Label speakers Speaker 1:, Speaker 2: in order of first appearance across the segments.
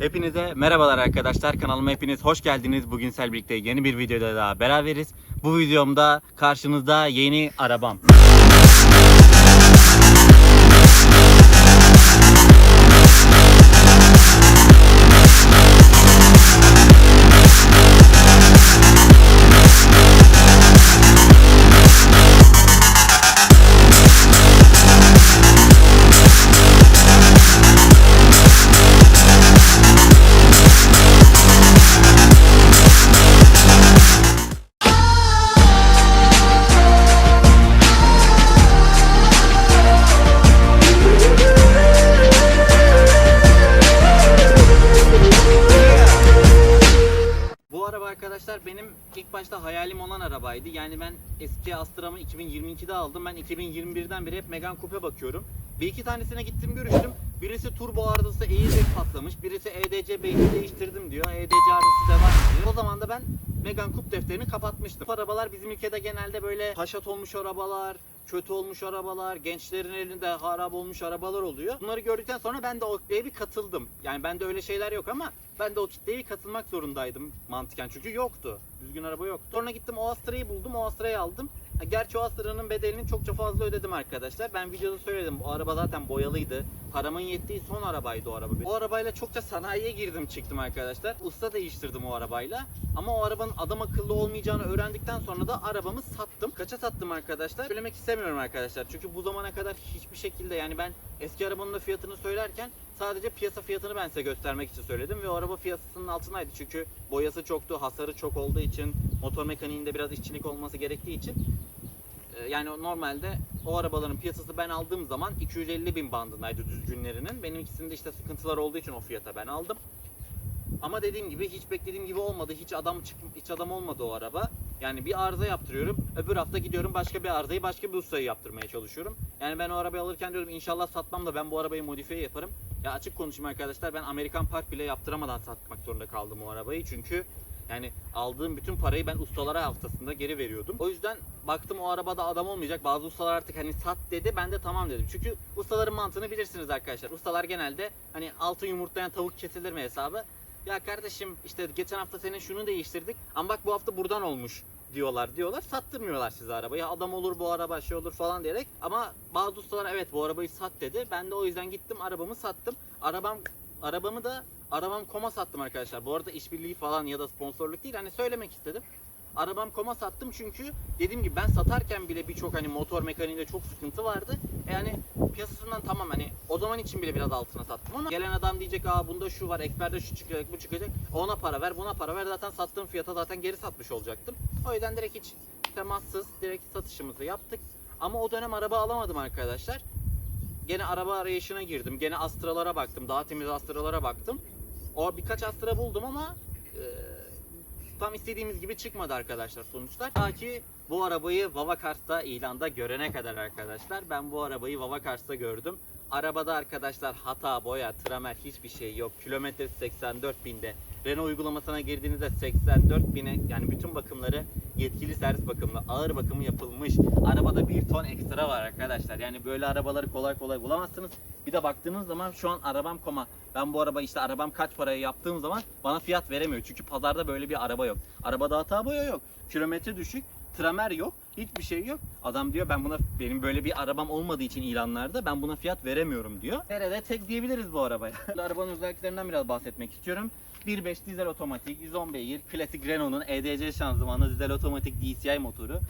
Speaker 1: Hepinize merhabalar arkadaşlar. Kanalıma hepiniz hoş geldiniz. Bugün sizlerle birlikte yeni bir videoda daha beraberiz. Bu videomda karşınızda yeni arabam. Olan arabaydı. Yani ben eski Astra'mı 2022'de aldım. Ben 2021'den beri hep Megane Coupe bakıyorum. Bir iki tanesine gittim görüştüm. Birisi turbo arızası airbag patlamış. Birisi EDC beyni değiştirdim diyor. EDC arızası devam ediyor. O zaman da ben Megane Coupe defterini kapatmıştım. Bu arabalar bizim ülkede genelde böyle haşat olmuş arabalar, kötü olmuş arabalar, gençlerin elinde harap olmuş arabalar oluyor. Bunları gördükten sonra ben de o kitleye bir katıldım. Yani bende öyle şeyler yok ama ben de o kitleye katılmak zorundaydım mantıken. Çünkü yoktu. Düzgün araba yoktu. Sonra gittim o Astra'yı buldum. O Astra'yı aldım. Gerçi o Astra'nın bedelini çokça fazla ödedim arkadaşlar. Ben videoda söyledim. O araba zaten boyalıydı. Paramın yettiği son arabaydı o araba. O arabayla çokça sanayiye girdim çıktım arkadaşlar. Usta değiştirdim o arabayla. Ama o arabanın adam akıllı olmayacağını öğrendikten sonra da arabamı sattım. Kaça sattım arkadaşlar? Söylemek istemiyorum arkadaşlar. Çünkü bu zamana kadar hiçbir şekilde yani ben eski arabanın da fiyatını söylerken sadece piyasa fiyatını ben size göstermek için söyledim ve o araba fiyatının altındaydı. Çünkü boyası çoktu, hasarı çok olduğu için, motor mekaniğinde biraz işçilik olması gerektiği için yani normalde o arabaların piyasası ben aldığım zaman 250 bin bandındaydı düzgünlerinin. Benim ikisinde işte sıkıntılar olduğu için o fiyata ben aldım. Ama dediğim gibi hiç beklediğim gibi olmadı. Hiç adam çık hiç adam olmadı o araba. Yani bir arıza yaptırıyorum. Öbür hafta gidiyorum başka bir arızayı başka bir ustaya yaptırmaya çalışıyorum. Yani ben o arabayı alırken diyorum inşallah satmam da ben bu arabayı modifiye yaparım. Ya açık konuşayım arkadaşlar ben Amerikan Park bile yaptıramadan satmak zorunda kaldım o arabayı. Çünkü yani aldığım bütün parayı ben ustalara haftasında geri veriyordum. O yüzden baktım o arabada adam olmayacak. Bazı ustalar artık hani sat dedi. Ben de tamam dedim. Çünkü ustaların mantığını bilirsiniz arkadaşlar. Ustalar genelde hani altın yumurtlayan tavuk kesilir mi hesabı. Ya kardeşim işte geçen hafta senin şunu değiştirdik ama bak bu hafta buradan olmuş diyorlar diyorlar. Sattırmıyorlar size arabayı. Adam olur bu araba şey olur falan diyerek. Ama bazı ustalar evet bu arabayı sat dedi. Ben de o yüzden gittim arabamı sattım. Arabam arabamı da arabam koma sattım arkadaşlar. Bu arada işbirliği falan ya da sponsorluk değil hani söylemek istedim. Arabam koma sattım çünkü dediğim gibi ben satarken bile birçok hani motor mekaniğinde çok sıkıntı vardı. E Yani piyasasından tamam hani o zaman için bile biraz altına sattım ama gelen adam diyecek aa bunda şu var eksperde şu çıkacak bu çıkacak ona para ver buna para ver zaten sattığım fiyata zaten geri satmış olacaktım. O yüzden direkt hiç temassız direkt satışımızı yaptık. Ama o dönem araba alamadım arkadaşlar. Gene araba arayışına girdim. Gene Astra'lara baktım. Daha temiz Astra'lara baktım. O birkaç Astra buldum ama e, tam istediğimiz gibi çıkmadı arkadaşlar sonuçlar. Ta ki bu arabayı Vavakars'ta ilanda görene kadar arkadaşlar. Ben bu arabayı Vavakars'ta gördüm. Arabada arkadaşlar hata, boya, tramer hiçbir şey yok. Kilometresi 84 binde. Renault uygulamasına girdiğinizde 84 bine yani bütün bakımları yetkili servis bakımlı, ağır bakımı yapılmış. Arabada bir ton ekstra var arkadaşlar. Yani böyle arabaları kolay kolay bulamazsınız. Bir de baktığınız zaman şu an arabam koma. Ben bu araba işte arabam kaç paraya yaptığım zaman bana fiyat veremiyor. Çünkü pazarda böyle bir araba yok. Arabada hata boya yok. Kilometre düşük. Tramer yok. Hiçbir şey yok. Adam diyor ben buna benim böyle bir arabam olmadığı için ilanlarda ben buna fiyat veremiyorum diyor. Nerede tek diyebiliriz bu arabaya. Arabanın özelliklerinden biraz bahsetmek istiyorum. 1.5 dizel otomatik, 110 beygir, klasik Renault'un EDC şanzımanlı dizel otomatik DCI motoru.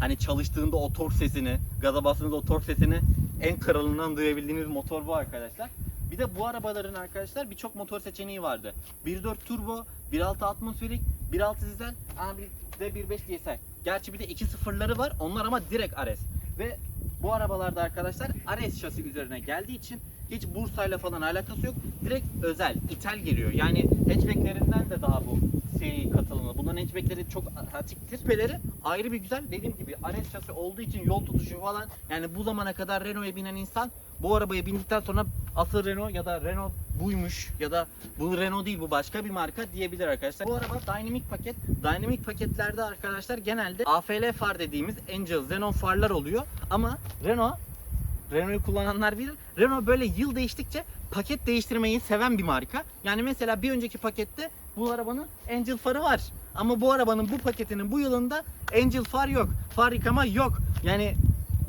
Speaker 1: Hani çalıştığında o tork sesini, gaza bastığınızda o tork sesini en kralından duyabildiğiniz motor bu arkadaşlar. Bir de bu arabaların arkadaşlar birçok motor seçeneği vardı. 1.4 turbo, 1.6 atmosferik, 1.6 dizel, ama bir de 1.5 DSI. Gerçi bir de 2.0'ları var. Onlar ama direkt RS. Ve bu arabalarda arkadaşlar RS şasi üzerine geldiği için hiç Bursa'yla falan alakası yok. Direkt özel, ithal geliyor. Yani hatchbacklerinden de daha bu seri katılımlı. Bunların hatchbackleri çok atiktir. Kupeleri ayrı bir güzel. Dediğim gibi RS şasi olduğu için yol tutuşu falan. Yani bu zamana kadar Renault'a binen insan bu arabaya bindikten sonra asıl Renault ya da Renault buymuş ya da bu Renault değil bu başka bir marka diyebilir arkadaşlar. Bu araba Dynamic paket. Dynamic paketlerde arkadaşlar genelde AFL far dediğimiz Angel Xenon farlar oluyor. Ama Renault Renault'u kullananlar bilir. Renault böyle yıl değiştikçe paket değiştirmeyi seven bir marka. Yani mesela bir önceki pakette bu arabanın Angel farı var. Ama bu arabanın bu paketinin bu yılında Angel far yok. Far yıkama yok. Yani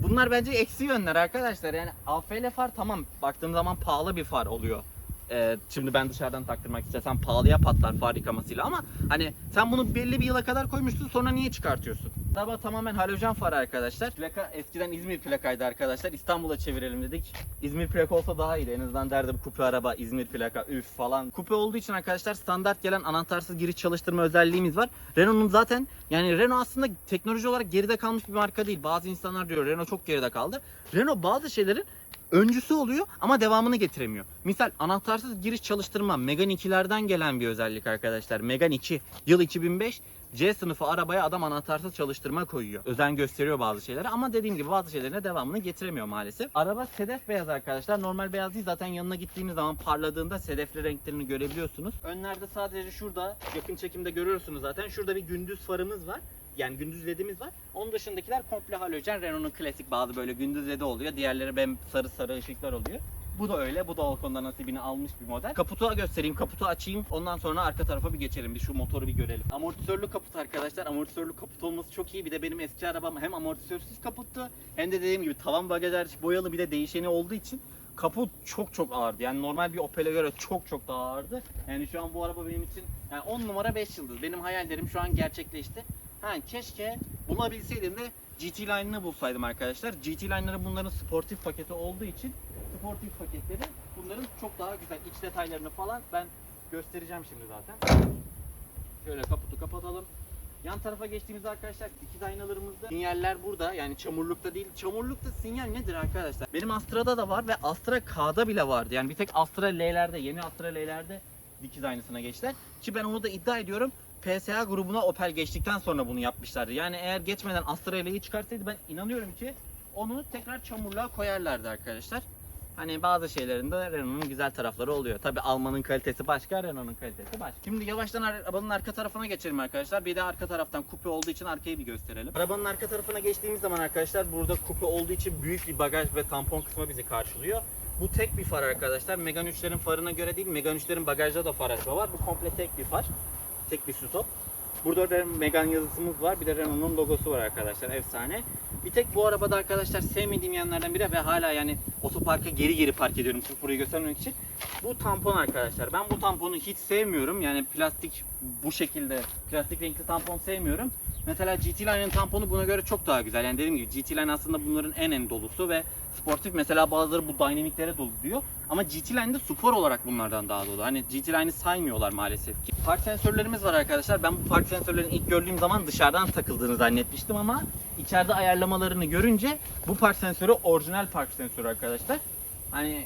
Speaker 1: bunlar bence eksi yönler arkadaşlar. Yani AFL far tamam baktığım zaman pahalı bir far oluyor. Ee, şimdi ben dışarıdan taktırmak istesem pahalıya patlar far yıkamasıyla ama hani sen bunu belli bir yıla kadar koymuşsun sonra niye çıkartıyorsun? Araba tamamen halojen far arkadaşlar. Plaka eskiden İzmir plakaydı arkadaşlar. İstanbul'a çevirelim dedik. İzmir plaka olsa daha iyiydi. En azından derdim kupe araba, İzmir plaka, üf falan. Kupe olduğu için arkadaşlar standart gelen anahtarsız giriş çalıştırma özelliğimiz var. Renault'un zaten yani Renault aslında teknoloji olarak geride kalmış bir marka değil. Bazı insanlar diyor Renault çok geride kaldı. Renault bazı şeylerin öncüsü oluyor ama devamını getiremiyor. Misal anahtarsız giriş çalıştırma Megane 2'lerden gelen bir özellik arkadaşlar. Megane 2 yıl 2005 C sınıfı arabaya adam anahtarsız çalıştırma koyuyor. Özen gösteriyor bazı şeylere ama dediğim gibi bazı şeylerine devamını getiremiyor maalesef. Araba sedef beyaz arkadaşlar. Normal beyaz değil zaten yanına gittiğiniz zaman parladığında sedefli renklerini görebiliyorsunuz. Önlerde sadece şurada yakın çekimde görüyorsunuz zaten. Şurada bir gündüz farımız var. Yani gündüz ledimiz var. Onun dışındakiler komple halojen. Renault'un klasik bazı böyle gündüz ledi oluyor. Diğerleri ben sarı sarı ışıklar oluyor. Bu da öyle. Bu da o konuda nasibini almış bir model. Kaputu göstereyim. Kaputu açayım. Ondan sonra arka tarafa bir geçelim. Bir şu motoru bir görelim. Amortisörlü kaput arkadaşlar. Amortisörlü kaput olması çok iyi. Bir de benim eski arabam hem amortisörsüz kaputtu hem de dediğim gibi tavan bagaj boyalı bir de değişeni olduğu için kaput çok çok ağırdı. Yani normal bir Opel'e göre çok çok daha ağırdı. Yani şu an bu araba benim için yani 10 numara 5 yıldız. Benim hayallerim şu an gerçekleşti. Ha keşke bulabilseydim de GT Line'ını bulsaydım arkadaşlar. GT Line'ları bunların sportif paketi olduğu için sportif paketleri bunların çok daha güzel iç detaylarını falan ben göstereceğim şimdi zaten. Şöyle kaputu kapatalım. Yan tarafa geçtiğimizde arkadaşlar dikiz aynalarımızda sinyaller burada yani çamurlukta değil. Çamurlukta sinyal nedir arkadaşlar? Benim Astra'da da var ve Astra K'da bile vardı. Yani bir tek Astra L'lerde yeni Astra L'lerde dikiz aynasına geçtiler. Ki ben onu da iddia ediyorum. PSA grubuna Opel geçtikten sonra bunu yapmışlardı. Yani eğer geçmeden Astra L'yi çıkarsaydı ben inanıyorum ki onu tekrar çamurluğa koyarlardı arkadaşlar. Hani bazı şeylerinde Renault'un güzel tarafları oluyor. Tabi Alman'ın kalitesi başka, Renault'un kalitesi başka. Şimdi yavaştan arabanın arka tarafına geçelim arkadaşlar. Bir de arka taraftan kupe olduğu için arkayı bir gösterelim. Arabanın arka tarafına geçtiğimiz zaman arkadaşlar burada kupe olduğu için büyük bir bagaj ve tampon kısmı bizi karşılıyor. Bu tek bir far arkadaşlar. Megane 3'lerin farına göre değil, Megane 3'lerin bagajda da far açma var. Bu komple tek bir far. Tek bir stop. Burada da Megane yazısımız var. Bir de Renault'un logosu var arkadaşlar. Efsane. Bir tek bu arabada arkadaşlar sevmediğim yanlardan biri ve hala yani otoparka geri geri park ediyorum sırf burayı göstermek için. Bu tampon arkadaşlar. Ben bu tamponu hiç sevmiyorum. Yani plastik bu şekilde plastik renkli tampon sevmiyorum. Mesela GT Line'ın tamponu buna göre çok daha güzel. Yani dediğim gibi GT Line aslında bunların en en dolusu ve sportif mesela bazıları bu dinamiklere dolu diyor. Ama GT Line'de spor olarak bunlardan daha dolu. Hani GT Line'i saymıyorlar maalesef ki. Park sensörlerimiz var arkadaşlar. Ben bu park sensörlerini ilk gördüğüm zaman dışarıdan takıldığını zannetmiştim ama içeride ayarlamalarını görünce bu park sensörü orijinal park sensörü arkadaşlar. Hani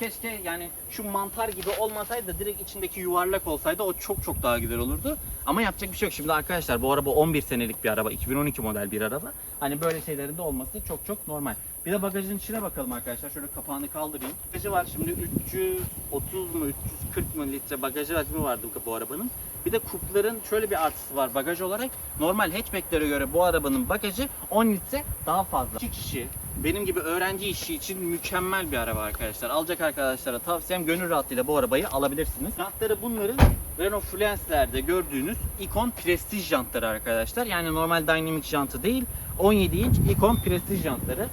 Speaker 1: keşke yani şu mantar gibi olmasaydı direkt içindeki yuvarlak olsaydı o çok çok daha güzel olurdu. Ama yapacak bir şey yok. Şimdi arkadaşlar bu araba 11 senelik bir araba. 2012 model bir araba. Hani böyle şeylerin de olması çok çok normal. Bir de bagajın içine bakalım arkadaşlar. Şöyle kapağını kaldırayım. Bagajı var şimdi 330 mu 340 mı litre bagajı hacmi vardı bu arabanın. Bir de kupların şöyle bir artısı var bagaj olarak. Normal hatchbacklere göre bu arabanın bagajı 10 litre daha fazla. 2 kişi benim gibi öğrenci işi için mükemmel bir araba arkadaşlar. Alacak arkadaşlara tavsiyem gönül rahatlığıyla bu arabayı alabilirsiniz. Jantları bunların Renault Fluence'lerde gördüğünüz Icon Prestige jantları arkadaşlar. Yani normal Dynamic jantı değil. 17 inç Icon Prestige jantları.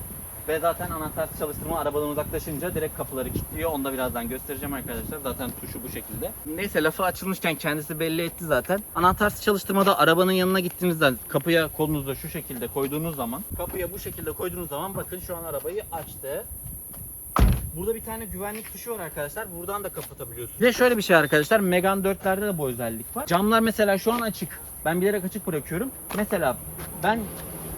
Speaker 1: Ve zaten anahtarsız çalıştırma arabadan uzaklaşınca direkt kapıları kilitliyor. Onu da birazdan göstereceğim arkadaşlar. Zaten tuşu bu şekilde. Neyse lafı açılmışken kendisi belli etti zaten. Anahtarsız çalıştırmada arabanın yanına gittiğinizde kapıya kolunuzu şu şekilde koyduğunuz zaman kapıya bu şekilde koyduğunuz zaman bakın şu an arabayı açtı. Burada bir tane güvenlik tuşu var arkadaşlar. Buradan da kapatabiliyorsunuz. Ve şöyle bir şey arkadaşlar. Megane 4'lerde de bu özellik var. Camlar mesela şu an açık. Ben bilerek açık bırakıyorum. Mesela ben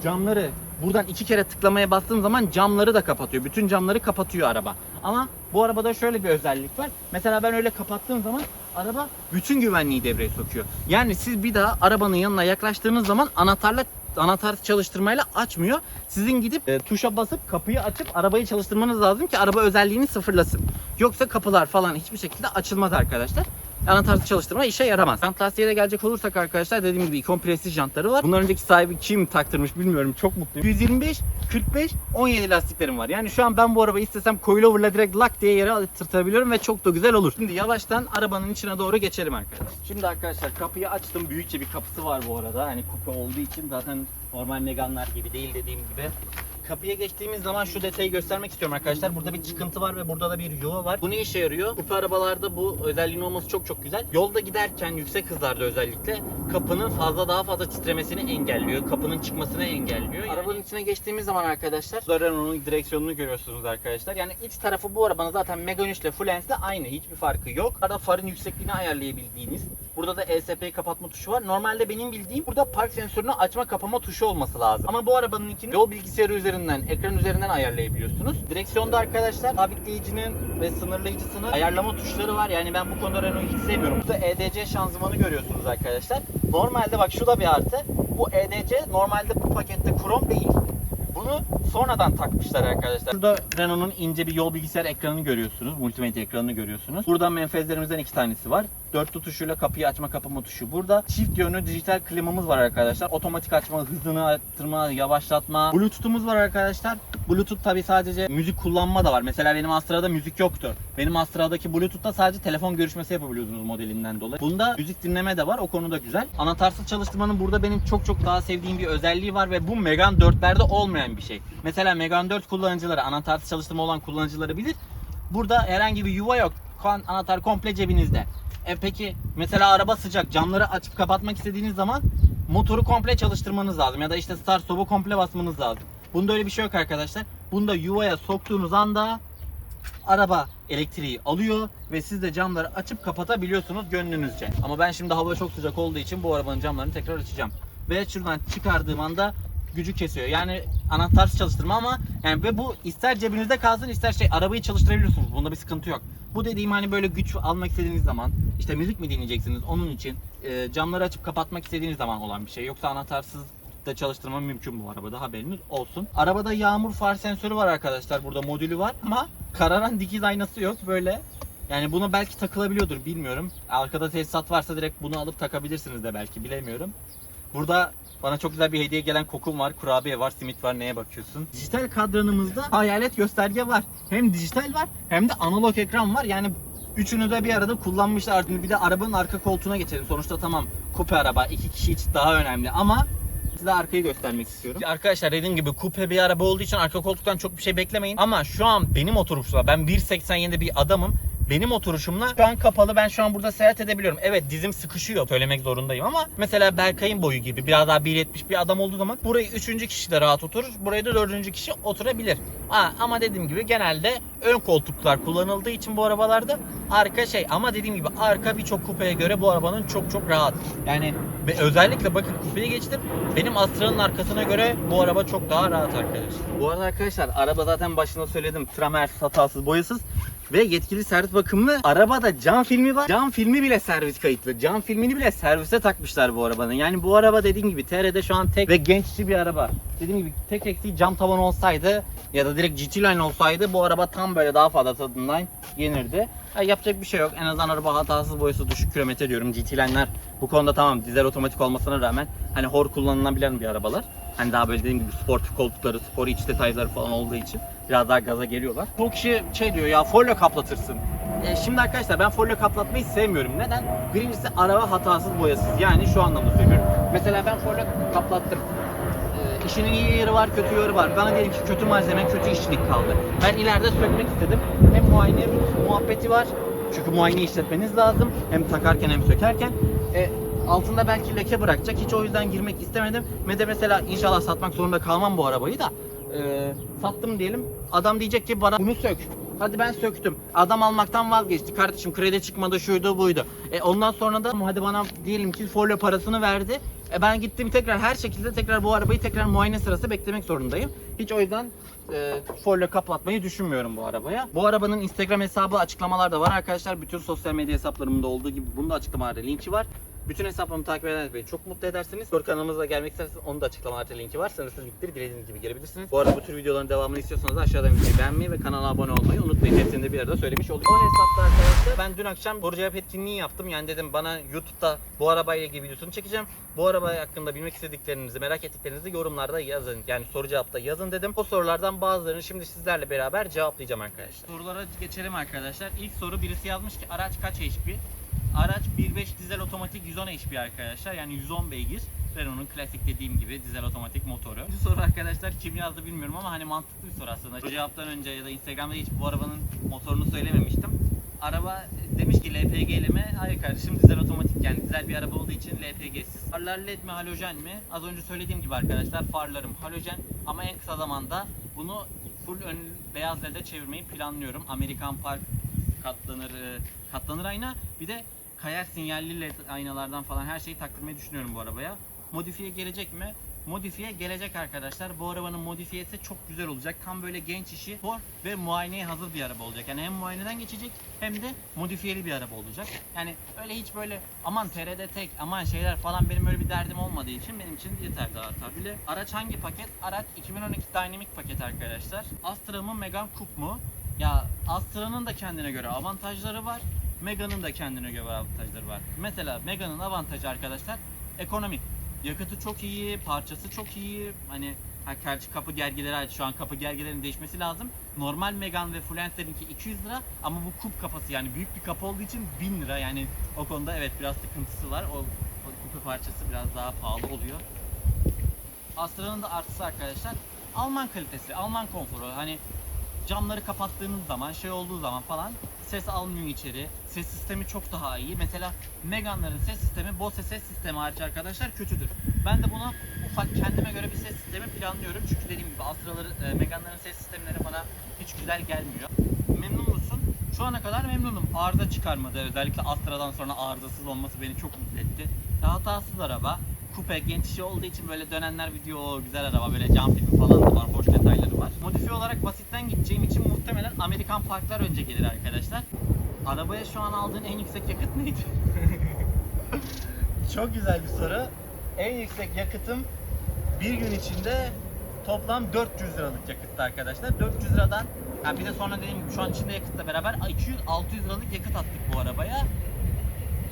Speaker 1: camları buradan iki kere tıklamaya bastığım zaman camları da kapatıyor. Bütün camları kapatıyor araba. Ama bu arabada şöyle bir özellik var. Mesela ben öyle kapattığım zaman araba bütün güvenliği devreye sokuyor. Yani siz bir daha arabanın yanına yaklaştığınız zaman anahtarla anahtar çalıştırmayla açmıyor. Sizin gidip e, tuşa basıp kapıyı açıp arabayı çalıştırmanız lazım ki araba özelliğini sıfırlasın. Yoksa kapılar falan hiçbir şekilde açılmaz arkadaşlar. Anahtarsız çalıştırma işe yaramaz. Jant lastiğe de gelecek olursak arkadaşlar dediğim gibi ikon prestij jantları var. Bundan önceki sahibi kim taktırmış bilmiyorum çok mutluyum. 125, 45, 17 lastiklerim var. Yani şu an ben bu arabayı istesem coilover'la direkt lak diye yere attırtabiliyorum ve çok da güzel olur. Şimdi yavaştan arabanın içine doğru geçelim arkadaşlar. Şimdi arkadaşlar kapıyı açtım. Büyükçe bir kapısı var bu arada. Hani kupe olduğu için zaten normal Megane'lar gibi değil dediğim gibi. Kapıya geçtiğimiz zaman şu detayı göstermek istiyorum arkadaşlar. Burada bir çıkıntı var ve burada da bir yuva var. Bu ne işe yarıyor? Kupe arabalarda bu özelliğin olması çok çok güzel. Yolda giderken yüksek hızlarda özellikle kapının fazla daha fazla titremesini engelliyor. Kapının çıkmasını engelliyor. Arabanın içine geçtiğimiz zaman arkadaşlar Renault'un direksiyonunu görüyorsunuz arkadaşlar. Yani iç tarafı bu arabanın zaten Megane 3 ile Fluence'de aynı. Hiçbir farkı yok. Arada farın yüksekliğini ayarlayabildiğiniz. Burada da ESP'yi kapatma tuşu var. Normalde benim bildiğim burada park sensörünü açma kapama tuşu olması lazım. Ama bu arabanın ikini yol bilgisayarı üzerinden, ekran üzerinden ayarlayabiliyorsunuz. Direksiyonda arkadaşlar sabitleyicinin ve sınırlayıcısının ayarlama tuşları var. Yani ben bu konuda Renault'u hiç sevmiyorum. Burada EDC şanzımanı görüyorsunuz arkadaşlar. Normalde bak şu da bir artı. Bu EDC normalde bu pakette krom değil. Bunu sonradan takmışlar arkadaşlar. Burada Renault'un ince bir yol bilgisayar ekranını görüyorsunuz. Multimedya ekranını görüyorsunuz. Burada menfezlerimizden iki tanesi var. Dörtlü tuşuyla kapıyı açma kapama tuşu burada. Çift yönlü dijital klimamız var arkadaşlar. Otomatik açma, hızını arttırma, yavaşlatma. Bluetooth'umuz var arkadaşlar. Bluetooth tabi sadece müzik kullanma da var. Mesela benim Astra'da müzik yoktu. Benim Astra'daki Bluetooth'ta sadece telefon görüşmesi yapabiliyorsunuz modelinden dolayı. Bunda müzik dinleme de var. O konuda güzel. Anahtarsız çalıştırmanın burada benim çok çok daha sevdiğim bir özelliği var ve bu Megane 4'lerde olmayan bir şey. Mesela Megane 4 kullanıcıları, anahtarsız çalıştırma olan kullanıcıları bilir. Burada herhangi bir yuva yok. Anahtar komple cebinizde. E peki mesela araba sıcak camları açıp kapatmak istediğiniz zaman motoru komple çalıştırmanız lazım ya da işte start stop'u komple basmanız lazım. Bunda öyle bir şey yok arkadaşlar. Bunda yuvaya soktuğunuz anda araba elektriği alıyor ve siz de camları açıp kapatabiliyorsunuz gönlünüzce. Ama ben şimdi hava çok sıcak olduğu için bu arabanın camlarını tekrar açacağım. Ve şuradan çıkardığım anda gücü kesiyor. Yani anahtarsız çalıştırma ama yani ve bu ister cebinizde kalsın ister şey arabayı çalıştırabiliyorsunuz. Bunda bir sıkıntı yok. Bu dediğim hani böyle güç almak istediğiniz zaman işte müzik mi dinleyeceksiniz onun için e, camları açıp kapatmak istediğiniz zaman olan bir şey. Yoksa anahtarsız da çalıştırma mümkün bu arabada haberiniz olsun. Arabada yağmur far sensörü var arkadaşlar. Burada modülü var ama kararan dikiz aynası yok böyle. Yani bunu belki takılabiliyordur bilmiyorum. Arkada tesisat varsa direkt bunu alıp takabilirsiniz de belki bilemiyorum. Burada bana çok güzel bir hediye gelen kokum var, kurabiye var, simit var. Neye bakıyorsun? Dijital kadranımızda hayalet gösterge var. Hem dijital var hem de analog ekran var. Yani üçünü de bir arada kullanmışlar. Bir de arabanın arka koltuğuna geçelim. Sonuçta tamam kupe araba iki kişi için daha önemli ama size arkayı göstermek istiyorum. Arkadaşlar dediğim gibi kupe bir araba olduğu için arka koltuktan çok bir şey beklemeyin. Ama şu an benim oturuşla ben 1.87 bir adamım. Benim oturuşumla şu an kapalı ben şu an burada seyahat edebiliyorum. Evet dizim sıkışıyor söylemek zorundayım ama mesela Berkay'ın boyu gibi biraz daha 1.70 bir adam olduğu zaman burayı 3. kişi de rahat oturur. Burayı da 4. kişi oturabilir. Ha, ama dediğim gibi genelde ön koltuklar kullanıldığı için bu arabalarda arka şey ama dediğim gibi arka birçok kupeye göre bu arabanın çok çok rahat. Yani özellikle bakın kupeye geçtim. Benim Astra'nın arkasına göre bu araba çok daha rahat arkadaşlar. Bu arada arkadaşlar araba zaten başında söyledim. Tramer hatasız boyasız ve yetkili servis bakımlı. Arabada cam filmi var. Cam filmi bile servis kayıtlı. Cam filmini bile servise takmışlar bu arabanın. Yani bu araba dediğim gibi TR'de şu an tek ve genççi bir araba. Dediğim gibi tek eksiği cam tavan olsaydı ya da direkt GT Line olsaydı bu araba tam böyle daha fazla tadından yenirdi. Ha, yapacak bir şey yok. En azından araba hatasız boyası düşük kilometre diyorum. GT Line'ler bu konuda tamam dizel otomatik olmasına rağmen hani hor kullanılabilen bir arabalar. Hani daha böyle dediğim gibi sportif koltukları, spor iç detayları falan olduğu için biraz daha gaza geliyorlar. Bu kişi şey diyor ya folyo kaplatırsın. E, şimdi arkadaşlar ben folyo kaplatmayı sevmiyorum. Neden? Birincisi araba hatasız boyasız. Yani şu anlamda söylüyorum. Mesela ben folyo kaplattım. E, işinin iyi yeri var, kötü yeri var. Bana diyelim ki kötü malzeme, kötü işçilik kaldı. Ben ileride sökmek istedim. Hem muayene muhabbeti var. Çünkü muayene işletmeniz lazım. Hem takarken hem sökerken. E, altında belki leke bırakacak. Hiç o yüzden girmek istemedim. Ve de mesela inşallah satmak zorunda kalmam bu arabayı da. E, sattım diyelim. Adam diyecek ki bana bunu sök. Hadi ben söktüm. Adam almaktan vazgeçti. Kardeşim kredi çıkmadı şuydu buydu. E ondan sonra da hadi bana diyelim ki folyo parasını verdi. E ben gittim tekrar her şekilde tekrar bu arabayı tekrar muayene sırası beklemek zorundayım. Hiç o yüzden e, folyo kaplatmayı düşünmüyorum bu arabaya. Bu arabanın Instagram hesabı açıklamalarda var arkadaşlar. Bütün sosyal medya hesaplarımda olduğu gibi bunun da açıklamalarda linki var. Bütün hesaplarımı takip ederseniz beni çok mutlu edersiniz. Sonra kanalımıza gelmek isterseniz onun da açıklamalarda linki var. Sınırsız linkleri dilediğiniz gibi gelebilirsiniz. Bu arada bu tür videoların devamını istiyorsanız da aşağıdan videoyu beğenmeyi ve kanala abone olmayı unutmayın. Hepsini de bir arada söylemiş olayım. O hesapta arkadaşlar ben dün akşam soru cevap etkinliği yaptım. Yani dedim bana YouTube'da bu arabayla ilgili videosunu çekeceğim. Bu araba hakkında bilmek istediklerinizi, merak ettiklerinizi yorumlarda yazın. Yani soru cevapta yazın dedim. O sorulardan bazılarını şimdi sizlerle beraber cevaplayacağım arkadaşlar. Sorulara geçelim arkadaşlar. İlk soru birisi yazmış ki araç kaç HP? Araç 1.5 dizel otomatik 110 HP arkadaşlar. Yani 110 beygir. Renault'un klasik dediğim gibi dizel otomatik motoru. Bu soru arkadaşlar kim yazdı bilmiyorum ama hani mantıklı bir soru aslında. Cevaptan önce ya da Instagram'da hiç bu arabanın motorunu söylememiştim. Araba demiş ki LPG ile mi? Hayır kardeşim dizel otomatik yani dizel bir araba olduğu için LPG'siz. Farlar led mi halojen mi? Az önce söylediğim gibi arkadaşlar farlarım halojen ama en kısa zamanda bunu full ön beyaz led'e çevirmeyi planlıyorum. Amerikan Park katlanır e, katlanır ayna bir de kayar sinyalli led aynalardan falan her şeyi taktırmayı düşünüyorum bu arabaya. Modifiye gelecek mi? Modifiye gelecek arkadaşlar. Bu arabanın modifiyesi çok güzel olacak. Tam böyle genç işi spor ve muayeneye hazır bir araba olacak. Yani hem muayeneden geçecek hem de modifiyeli bir araba olacak. Yani öyle hiç böyle aman TRD tek aman şeyler falan benim öyle bir derdim olmadığı için benim için yeter daha bile. Araç hangi paket? Araç 2012 Dynamic paket arkadaşlar. Astra mı Megane Coupe mu? Ya Astra'nın da kendine göre avantajları var. Megane'ın da kendine göre avantajları var. Mesela Megane'ın avantajı arkadaşlar ekonomik. Yakıtı çok iyi, parçası çok iyi. Hani ha, gerçi kapı gergileri hariç şu an kapı gergilerinin değişmesi lazım. Normal Megane ve Fluence'lerinki 200 lira ama bu kup kapası yani büyük bir kapı olduğu için 1000 lira. Yani o konuda evet biraz sıkıntısı var. O, o kupe parçası biraz daha pahalı oluyor. Astra'nın da artısı arkadaşlar Alman kalitesi, Alman konforu. Hani camları kapattığınız zaman, şey olduğu zaman falan ses almıyor içeri. Ses sistemi çok daha iyi. Mesela Megane'ların ses sistemi, Bose ses sistemi hariç arkadaşlar kötüdür. Ben de buna ufak kendime göre bir ses sistemi planlıyorum. Çünkü dediğim gibi Astra'ları, e, Megane'ların ses sistemleri bana hiç güzel gelmiyor. Memnun musun? Şu ana kadar memnunum. Arıza çıkarmadı. Özellikle Astra'dan sonra arızasız olması beni çok mutlu etti. Hatasız araba. Kupe genç işi olduğu için böyle dönenler video güzel araba böyle cam filmi falan da var hoş detayları var. Modifiye olarak basitten gideceğim için muhtemelen Amerikan Parklar önce gelir arkadaşlar. Arabaya şu an aldığın en yüksek yakıt neydi? Çok güzel bir soru. En yüksek yakıtım bir gün içinde toplam 400 liralık yakıttı arkadaşlar. 400 liradan ha bir de sonra dediğim gibi şu an içinde yakıtla beraber 200-600 liralık yakıt attık bu arabaya.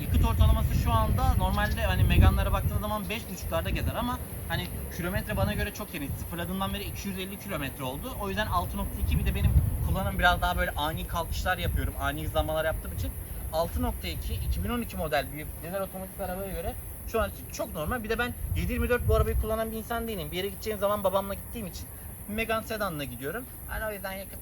Speaker 1: Yakıt ortalaması şu anda normalde hani Megane'lara baktığınız zaman 5.5'larda gezer ama hani kilometre bana göre çok yeni. Sıfırladığımdan beri 250 kilometre oldu. O yüzden 6.2 bir de benim kullanım biraz daha böyle ani kalkışlar yapıyorum. Ani hızlanmalar yaptığım için 6.2 2012 model bir dizel otomatik arabaya göre şu an için çok normal. Bir de ben 724 bu arabayı kullanan bir insan değilim. Bir yere gideceğim zaman babamla gittiğim için Megane Sedan'la gidiyorum. Hani o yüzden yakıt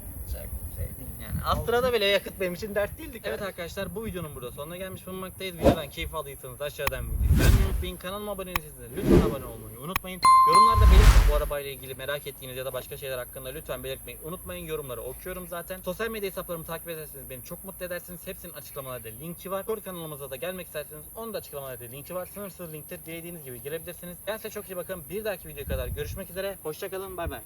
Speaker 1: yani. Astra'da bile yakıt benim için dert değildi. Evet arkadaşlar bu videonun burada sonuna gelmiş bulunmaktayız. Videodan keyif aldıysanız aşağıdan videoyu beğenmeyi unutmayın. Kanalıma abone değilseniz de lütfen abone olmayı unutmayın. Yorumlarda belirtin bu arabayla ilgili merak ettiğiniz ya da başka şeyler hakkında lütfen belirtmeyi unutmayın. Yorumları okuyorum zaten. Sosyal medya hesaplarımı takip ederseniz beni çok mutlu edersiniz. Hepsinin açıklamalarda linki var. Discord kanalımıza da gelmek isterseniz onun da açıklamalarda linki var. Sınırsız linkte dilediğiniz gibi girebilirsiniz. Kendinize çok iyi bakın. Bir dahaki videoya kadar görüşmek üzere. Hoşçakalın. Bay bay.